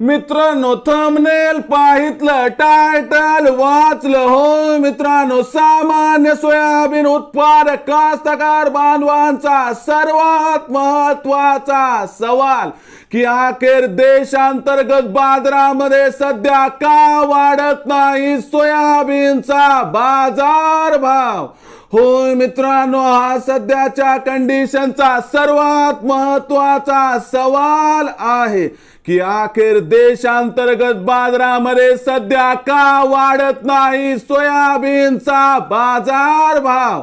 मित्रांनो thumbnail पाहितलं title वाचलं हो मित्रांनो सामान्य सोयाबीन उत्पादक कास्तकार बांधवांचा सर्वात महत्त्वाचा सवाल की अखेर देशांतर्गत बाजारामध्ये सध्या का वाढत नाही? सोयाबीनचा बाजार भाव होय मित्रांनो हा सध्याच्या कंडिशनचा सर्वात महत्त्वाचा सवाल आहे की अखेर देशांतर्गत बाजारामध्ये सध्या का वाढत नाही? सोयाबीनचा बाजार भाव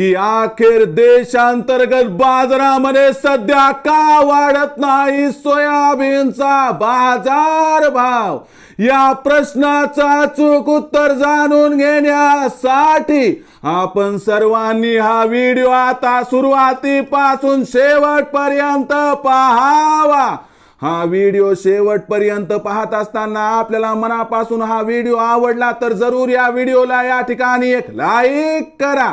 की अखेर देशांतर्गत बाजारामध्ये सध्या का वाढत नाही? सोयाबीनचा बाजार भाव. या प्रश्नाचा अचूक उत्तर जाणून घेण्यासाठी आपण सर्वांनी हा व्हिडिओ आता सुरुवातीपासून शेवटपर्यंत पाहावा. हा व्हिडिओ शेवटपर्यंत पाहत असताना आपल्याला मनापासून हा व्हिडिओ आवडला तर जरूर या व्हिडिओला या ठिकाणी एक लाईक करा.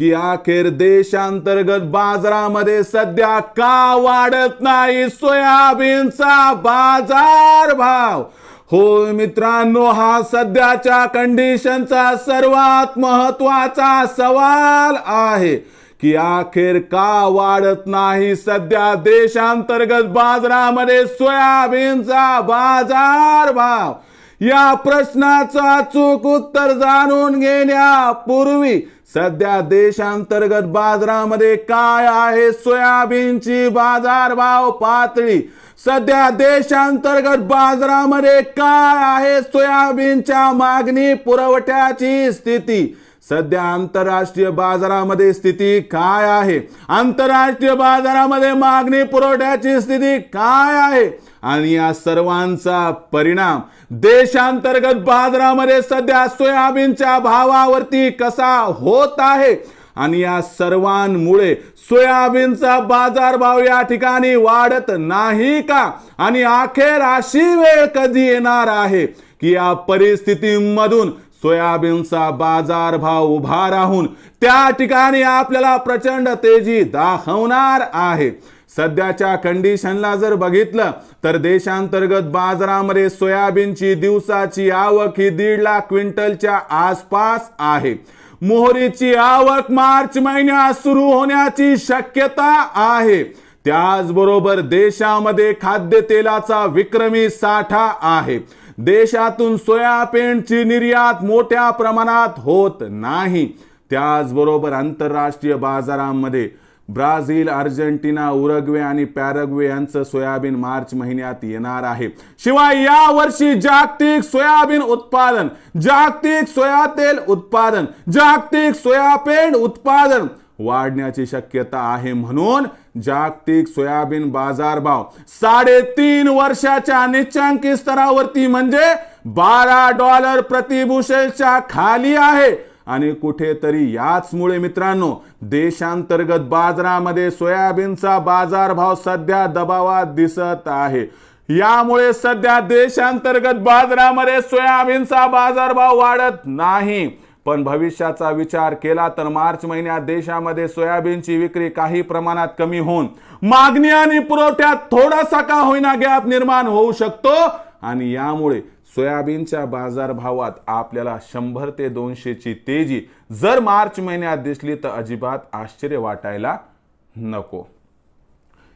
की अखेर देशांतर्गत बाजारामध्ये सध्या का वाढत नाही? सोयाबीनचा बाजार भाव. होय मित्रांनो हा सध्याच्या कंडिशनचा सर्वात महत्त्वाचा सवाल आहे की अखेर का वाढत नाही? सध्या देशांतर्गत बाजारामध्ये सोयाबीनचा बाजार भाव. या प्रश्नाचं अचूक उत्तर जाणून घेण्यापूर्वी सध्या देशांतर्गत बाजारामध्ये काय आहे? सोयाबीनची बाजारभाव पातळी. सध्या देशांतर्गत बाजारामध्ये काय आहे? सोयाबीनच्या मागणी पुरवठ्याची स्थिती. सध्या आंतरराष्ट्रीय बाजारामध्ये स्थिती काय आहे? आंतरराष्ट्रीय बाजारामध्ये मागणी पुरवठ्याची स्थिती काय आहे? आणि या सर्वांचा परिणाम देशांतर्गत बाजारामध्ये सध्या सोयाबीनच्या भावावरती कसा होत आहे आणि या सर्वांमुळे सोयाबीनचा बाजारभाव या ठिकाणी वाढत नाही का? आणि अखेर अशी वेळ कधी येणार आहे की या परिस्थितीमधून सोयाबीनचा बाजारभाव उभा राहून त्या ठिकाणी आपल्याला प्रचंड तेजी दाखवणार आहे? सध्याच्या कंडिशनला जर बघितलं तर देशांतर्गत बाजारामध्ये सोयाबीनची दिवसाची आवक ही दीड लाख क्विंटलच्या आसपास आहे. मोहरीची आवक मार्च महिन्यात सुरू होण्याची शक्यता आहे. त्याचबरोबर देशामध्ये खाद्यतेलाचा विक्रमी साठा आहे. देशातून सोयाबीनची निर्यात मोठ्या प्रमाणात होत नाही. त्याचबरोबर आंतरराष्ट्रीय बाजारांमध्ये ब्राझील अर्जेंटिना उरग्वे आणि पॅरग्वे यांचं सोयाबीन मार्च महिन्यात येणार आहे. शिवाय या वर्षी जागतिक सोयाबीन उत्पादन जागतिक सोया तेल उत्पादन जागतिक सोयाबीन उत्पादन वाढण्याची शक्यता आहे म्हणून जागतिक सोयाबीन बाजारभाव साडेतीन वर्षाच्या निश्चांकी स्तरावरती म्हणजे बारा डॉलर प्रतिभूषेच्या खाली आहे. आणि कुठेतरी याचमुळे मित्रांनो देशांतर्गत बाजारामध्ये सोयाबीनचा बाजारभाव सध्या दबावात दिसत आहे. यामुळे सध्या देशांतर्गत बाजारामध्ये सोयाबीनचा बाजारभाव वाढत नाही. पण भविष्याचा विचार केला तर मार्च महिन्यात देशामध्ये सोयाबीनची विक्री काही प्रमाणात कमी होऊन मागणी आणि पुरवठ्यात थोडासा का होईना गॅप निर्माण होऊ शकतो? आणि यामुळे सोयाबीनच्या बाजारभावात आपल्याला शंभर ते दोनशेची तेजी जर मार्च महिन्यात दिसली तर अजिबात आश्चर्य वाटायला नको.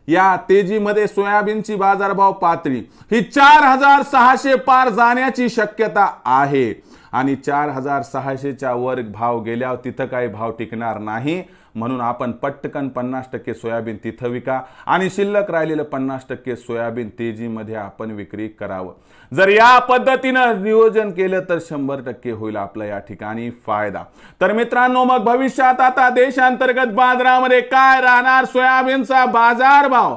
या तेजीमध्ये सोयाबीनची बाजारभाव पातळी ही चार हजार सहाशे पार जाण्याची शक्यता आहे. आणि चार हजार सहाशेच्या वर भाव गेल्यावर तिथं काही भाव टिकणार नाही. म्हणून आपण पटकन पन्नास टक्के सोयाबीन तिथं विका आणि शिल्लक राहिलेलं पन्नास टक्के सोयाबीन तेजीमध्ये आपण विक्री करावं. जर या पद्धतीनं नियोजन केलं तर शंभर टक्के होईल आपला या ठिकाणी फायदा. तर मित्रांनो मग भविष्यात आता देशांतर्गत बाजारामध्ये काय राहणार? सोयाबीनचा बाजारभाव?